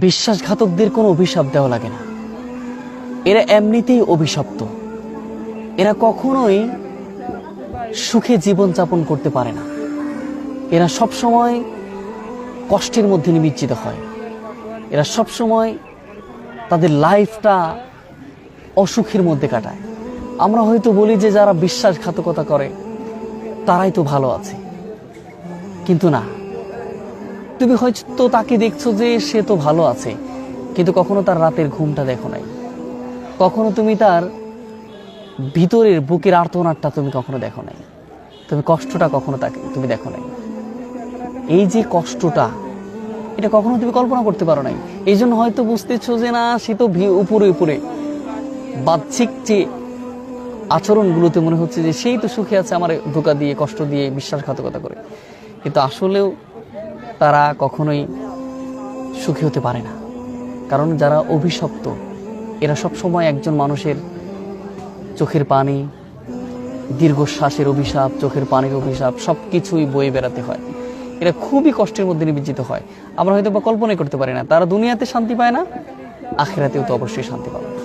বিশ্বাসঘাতকদের কোনো অভিশাপ দেওয়া লাগে না। এরা এমনিতেই অভিশপ্ত। এরা কখনোই সুখে জীবন যাপন করতে পারে না। এরা সব সময় কষ্টের মধ্যে নিমজ্জিত হয়। এরা সব সময় তাদের লাইফটা অসুখের মধ্যে কাটায়। আমরা হয়তো বলি যে যারা বিশ্বাসঘাতকতা করে, তারাই তো ভালো আছে। কিন্তু না। তুমি হয়তো তাকে দেখছ যে সে তো ভালো আছে, কিন্তু কখনো তার রাতের ঘুমটা দেখো নাই। কখনো তুমি তার ভিতরের বুকের আর্তনাদটা তুমি কখনো দেখো নাই। তুমি কষ্টটা কখনো তাকে তুমি দেখো নাই। এই যে কষ্টটা, এটা কখনো তুমি কল্পনা করতে পারো নাই। এই জন্য হয়তো বুঝতেছো যে না, সে তো উপরে উপরে। বাহ্যিক যে আচরণগুলোতে মনে হচ্ছে যে সেই তো সুখে আছে, আমার ধোকা দিয়ে, কষ্ট দিয়ে, বিশ্বাসঘাতকতা করে। কিন্তু আসলেও তারা কখনোই সুখী হতে পারে না। কারণ যারা অভিশপ্ত, এরা সব সময় একজন মানুষের চোখের পানি, দীর্ঘশ্বাসের অভিশাপ, চোখের পানির অভিশাপ সব কিছুই বয়ে বেড়াতে হয়। এরা খুবই কষ্টের মধ্যে নিবেচিত হয়। আমরা হয়তো বা কল্পনাই করতে পারি না, তারা দুনিয়াতে শান্তি পায় না, আখেরাতেও তো অবশ্যই শান্তি পাবে।